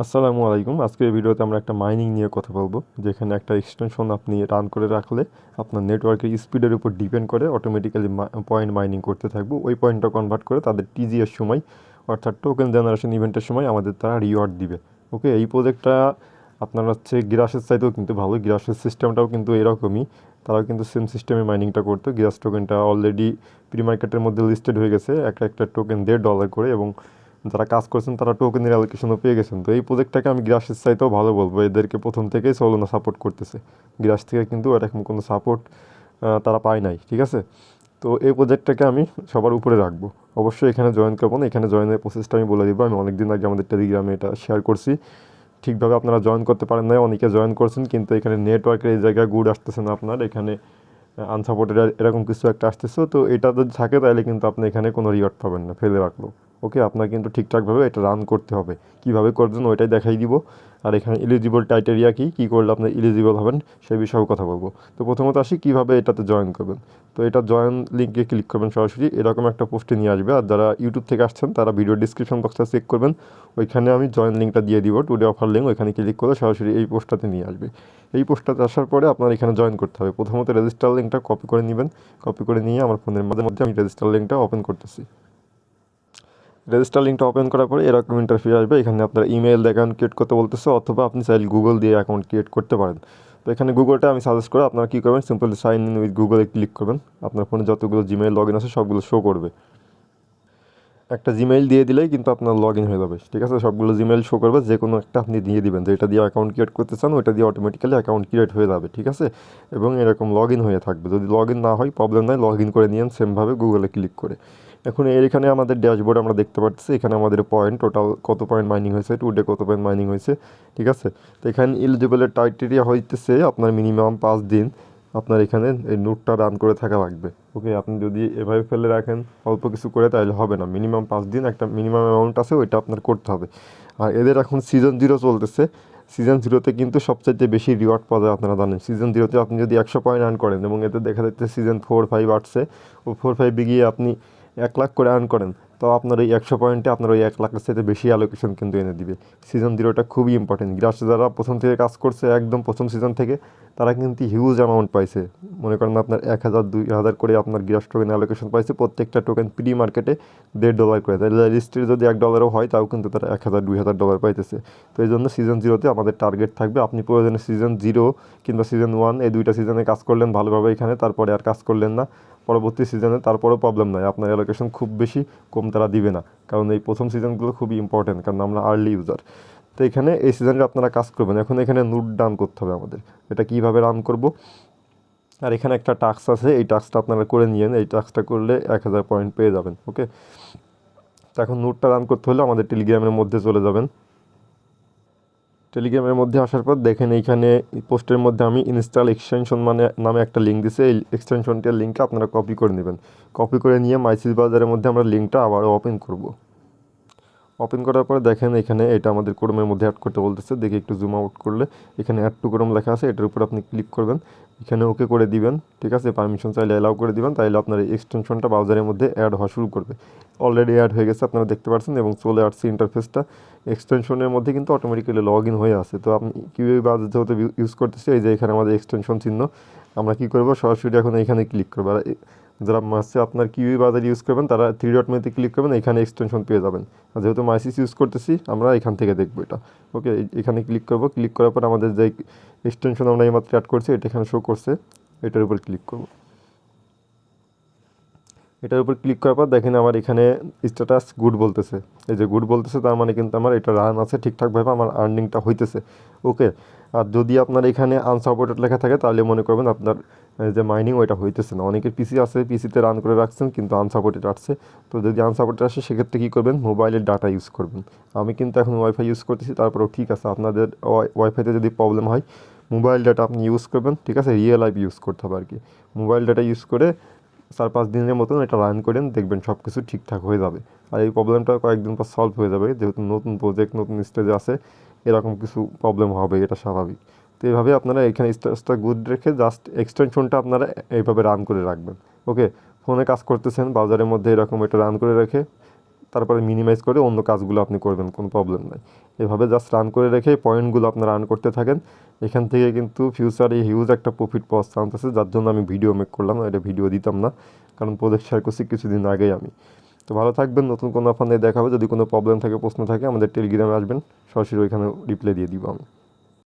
আসসালামু আলাইকুম। আজকের এই ভিডিওতে আমরা একটা মাইনিং নিয়ে কথা বলব, যেখানে একটা এক্সটেনশন আপনি রান করে রাখলে আপনার নেটওয়ার্কের স্পিডের উপর ডিপেন্ড করে অটোমেটিক্যালি পয়েন্ট মাইনিং করতে থাকব। ওই পয়েন্টটা কনভার্ট করে তাদের টিজিএর সময়, অর্থাৎ টোকেন জেনারেশন ইভেন্টের সময় আমাদের তারা রিওয়ার্ড দিবে। ওকে এই প্রজেক্টটা আপনার হচ্ছে গ্রাসের চাইতেও কিন্তু ভালো গ্রাসের সিস্টেমটাও কিন্তু এরকমই। তারাও কিন্তু সেম সিস্টেমে মাইনিংটা করতো। গ্রাস টোকেনটা অলরেডি প্রি মার্কেটের মধ্যে লিস্টেড হয়ে গেছে। একটা একটা টোকেন দেড় ডলার করে এবং যারা কাজ করছেন, তারা টোকেনের অ্যালোকেশনও পেয়ে গেছেন। তো এই প্রজেক্টটাকে আমি গ্রাসের চাইতেও ভালো বলব। এদেরকে প্রথম থেকেই সোলোনা সাপোর্ট করতেছে। গ্রাস থেকে কিন্তু এরকম কোনো সাপোর্ট তারা পায় নাই, ঠিক আছে? তো এই প্রজেক্টটাকে আমি সবার উপরে রাখব। অবশ্যই এখানে জয়েন করব না। এখানে জয়েনের প্রসেসটা আমি বলে দিব। আমি অনেকদিন আগে আমাদের টেলিগ্রামে এটা শেয়ার করছি। ঠিকভাবে আপনারা জয়েন করতে পারেন না অনেকে জয়েন করছেন, কিন্তু এখানে নেটওয়ার্কের এই জায়গায় গুড আসতেছে না আপনার। এখানে আনসাপোর্টেড এরকম কিছু একটা আসতেছে। তো এটা যদি থাকে, তাহলে কিন্তু আপনি এখানে কোনো রিওয়ার্ড পাবেন না। ফেলে রাখল ওকে আপনার কিন্তু ঠিকঠাকভাবে এটা রান করতে হবে। কীভাবে করবেন ওইটাই দেখাই দিব। আর এখানে ইলিজিবল টাইটেরিয়া কী? কী করলে আপনি ইলিজিবল হবেন সেই বিষয়েও কথা বলব। তো প্রথমত আসি, কীভাবে এটাতে জয়েন করবেন? তো এটা জয়েন লিঙ্কে ক্লিক করবেন সরাসরি। এরকম একটা পোস্টে নিয়ে আসবে। আর যারা ইউটিউব থেকে আসছেন, তারা ভিডিও ডিসক্রিপশন বক্সটা চেক করবেন। ওইখানে আমি জয়েন লিঙ্কটা দিয়ে দিব। টুডে অফার লিঙ্ক ওইখানে ক্লিক করে সরাসরি এই পোস্টটাতে নিয়ে আসবে। এই পোস্টটাতে আসার পরে আপনার এখানে জয়েন করতে হবে। প্রথমত রেজিস্টার লিঙ্কটা কপি করে নেবেন। কপি করে নিয়ে আমার ফোনের মধ্যে মধ্যে আমি রেজিস্টার লিঙ্কটা ওপেন করতেছি। রেজিস্টার লিঙ্কটা ওপেন করার পরে এরকম ইন্টারফেস আসবে। এখানে আপনার ইমেল অ্যাকাউন্ট ক্রিয়েট করতে বলতেছে অথবা আপনি চাইলে গুগল দিয়ে অ্যাকাউন্ট ক্রিয়েট করতে পারেন। তো এখানে গুগলটা আমি সাজেস্ট করে আপনারা কী করবেন? সিম্পলি সাইন ইন উইথ গুগলে ক্লিক করবেন। আপনার ফোনে যতগুলো জিমেইল লগ ইন আছে সবগুলো শো করবে। একটা জিমেইল দিয়ে দিলেই কিন্তু আপনার লগ ইন হয়ে যাবে। ঠিক আছে? সবগুলো জিমেইল শো করবে যে কোনো একটা আপনি দিয়ে দিবেন। যেটা দিয়ে অ্যাকাউন্ট ক্রিয়েট করতে চান, ওইটা দিয়ে অটোমেটিক্যালি অ্যাকাউন্ট ক্রিয়েট হয়ে যাবে। ঠিক আছে? এবং এরকম লগ ইন হয়ে থাকবে। যদি লগ ইন না হয় প্রবলেম নাই লগ ইন করে নিয়েন সেমভাবে গুগলে ক্লিক করে। এখন এর এখানে আমাদের ড্যাশবোর্ড আমরা দেখতে পাচ্ছি এখানে আমাদের পয়েন্ট টোটাল কত পয়েন্ট মাইনিং হয়েছে টু ডে কত পয়েন্ট মাইনিং হয়েছে, ঠিক আছে? তো এখানে ইলিজিবলের টাইটেরিয়া হইতেছে আপনার মিনিমাম পাঁচ দিন আপনার এখানে এই নোটটা রান করে থাকা লাগবে। ওকে আপনি যদি এভাবে ফেলে রাখেন, অল্প কিছু করে, তাহলে হবে না। মিনিমাম পাঁচ দিন একটা মিনিমাম অ্যামাউন্ট আছে, ওইটা আপনার করতে হবে। আর এদের এখন সিজন জিরো চলতেছে। সিজন জিরোতে কিন্তু সবচাইতে বেশি রিওয়ার্ড পাওয়া যায় আপনারা জানেন। সিজন জিরোতে আপনি যদি একশো পয়েন্ট আর্ন করেন, এবং এতে দেখা যাচ্ছে সিজন ফোর ফাইভ আসছে, ও ফোর ফাইভে গিয়ে আপনি এক লাখ করে আর্ন করেন। তো আপনার ওই একশো পয়েন্টে আপনার ওই এক লাখের সাথে বেশি অ্যালোকেশন কিন্তু এনে দিবে। সিজন জিরোটা খুবই ইম্পর্টেন্ট গ্রাসে যারা প্রথম থেকে কাজ করছে, একদম প্রথম সিজন থেকে, তারা কিন্তু হিউজ অ্যামাউন্ট পাইছে। মনে করেন আপনার এক হাজার, দুই হাজার করে আপনার গ্রাস টোকেন অ্যালোকেশন পাইছে, প্রত্যেকটা টোকেন প্রি মার্কেটে দেড় ডলার করে। তাহলে রেজিস্ট্রি যদি এক ডলারও হয়, তাও কিন্তু তারা এক হাজার, দুই হাজার ডলার পাইতেছে। তো এই জন্য সিজন জিরোতে আমাদের টার্গেট থাকবে। আপনি প্রয়োজনে সিজন জিরো কিংবা সিজন ওয়ান এই দুইটা সিজনে কাজ করলেন ভালোভাবে এখানে, তারপরে আর কাজ করলেন না। পরবর্তী সিজনে তারপরেও প্রবলেম নাই। আপনার অ্যালোকেশন খুব বেশি, কম তারা দিবে না। কারণ এই প্রথম সিজনগুলো খুবই ইম্পর্টেন্ট কারণ আমরা আর্লি ইউজার তো এখানে এই সিজনটা আপনারা কাজ করবেন। এখন এখানে নুট ডান করতে হবে আমাদের। এটা কীভাবে রান করব? আর এখানে একটা টাস্ক আছে। এই টাস্কটা আপনারা করে নিয়েন এই টাস্কটা করলে এক হাজার পয়েন্ট পেয়ে যাবেন ওকে তো এখন নোটটা রান করতে হলে আমাদের টেলিগ্রামের মধ্যে চলে যাবেন। টেলিগ্রামের মধ্যে আসার পর দেখেন এইখানে পোস্টের মধ্যে আমি ইনস্টল এক্সটেনশন মানে নামে একটা লিঙ্ক দিছে। এই এক্সটেনশনটির লিঙ্কটা আপনারা কপি করে নেবেন। কপি করে নিয়ে মাইসিস বাজারের মধ্যে আমরা লিঙ্কটা আবার ওপেন করব। ওপেন করার পরে দেখেন এখানে এটা আমাদের ক্রোমের মধ্যে অ্যাড করতে বলতেছে। দেখে একটু জুম আউট করলে এখানে অ্যাড টু ক্রোম লেখা আছে, এটার উপর আপনি ক্লিক করবেন। এখানে ওকে করে দিবেন, ঠিক আছে? পারমিশন চাইলে অ্যালাউ করে দিবেন তাহলে আপনার এই এক্সটেনশনটা ব্রাউজারের মধ্যে অ্যাড হওয়া শুরু করবে। অলরেডি অ্যাড হয়ে গেছে, আপনারা দেখতে পাচ্ছেন এবং চলে আসছে ইন্টারফেসটা এক্সটেনশনের মধ্যে কিন্তু অটোমেটিক্যালি লগ ইন হয়ে আছে। তো আপনি কিউএ ব্রাউজার যেহেতু ইউজ করতেছি, এই যে এখানে আমাদের এক্সটেনশন চিহ্ন, আমরা কী করব? সরাসরি এখন এখানে ক্লিক করব। আর যারা মাসে আপনার কিউই বাজার ইউজ করবেন, তারা থ্রি ডট মেতে ক্লিক করবেন, এখানে এক্সটেনশন পেয়ে যাবেন। আর যেহেতু মাইসিস ইউজ করতেছি, আমরা এখান থেকে দেখব এটা। ওকে এখানে ক্লিক করব। ক্লিক করার পর আমাদের যে এক্সটেনশন আমরা এইমাত্র অ্যাড করছি, এটা এখানে শো করছে, এটার উপর ক্লিক করব। এটার উপর ক্লিক করার পর দেখেন আমার এখানে স্ট্যাটাস গুড বলতেছে। এই যে গুড বলতেছে, তার মানে কিন্তু আমার এটা রান আছে ঠিকঠাকভাবে, আমার আর্নিংটা হইতেছে। ওকে আর যদি আপনার এখানে আনসাপোর্টেড লেখা থাকে, তাহলে মনে করবেন আপনার যে মাইনিং ওইটা হইতেছে না। অনেকের পিসি আছে পিসিতে রান করে রাখছেন, কিন্তু আনসাপোর্টেড আসছে। তো যদি আনসাপোর্টেড আসে, সেক্ষেত্রে কী করবেন? মোবাইলের ডাটা ইউজ করবেন। আমি কিন্তু এখন ওয়াইফাই ইউজ করতেছি, তারপরেও ঠিক আছে, আপনাদের ওয়াইফাইতে যদি প্রবলেম হয় মোবাইল ডাটা আপনি ইউজ করবেন, ঠিক আছে? রিয়েল লাইফ ইউজ করতে হবে আর কি মোবাইল ডাটা ইউজ করে চার পাঁচ দিনের মতন এটা রান করেন, দেখবেন সব কিছু ঠিকঠাক হয়ে যাবে। আর এই প্রবলেমটা কয়েকদিন পর সলভ হয়ে যাবে, যেহেতু নতুন প্রজেক্ট নতুন স্টেজে আছে, এরকম কিছু প্রবলেম হবে, এটা স্বাভাবিক। তো এইভাবে আপনারা এখানে স্টেজটা গুড রেখে জাস্ট এক্সটেনশনটা আপনারা এইভাবে রান করে রাখবেন। ওকে ফোনে কাজ করতেছেন, বাজারের মধ্যে এরকম এটা রান করে রেখে তারপরে মিনিমাইজ করে অন্য কাজগুলো আপনি করবেন, কোনো প্রবলেম নাই। এভাবে জাস্ট রান করে রেখে পয়েন্টগুলো আপনারা রান করতে থাকেন। এখান থেকে কিন্তু ফিউচারে হিউজ একটা প্রফিট পাওয়ার চান্স আছে, যার জন্য আমি ভিডিও মেক করলাম এটা ভিডিও দিতাম না, কারণ প্রজেক্ট শেয়ার করছি কিছুদিন আগেই আমি। তো ভালো থাকবেন, নতুন কোনো আপনাদের দেখাবো যদি কোনো প্রবলেম থাকে, প্রশ্ন থাকে, আমাদের টেলিগ্রামে আসবেন, সরাসরি ওইখানে রিপ্লাই দিয়ে দিব আমি।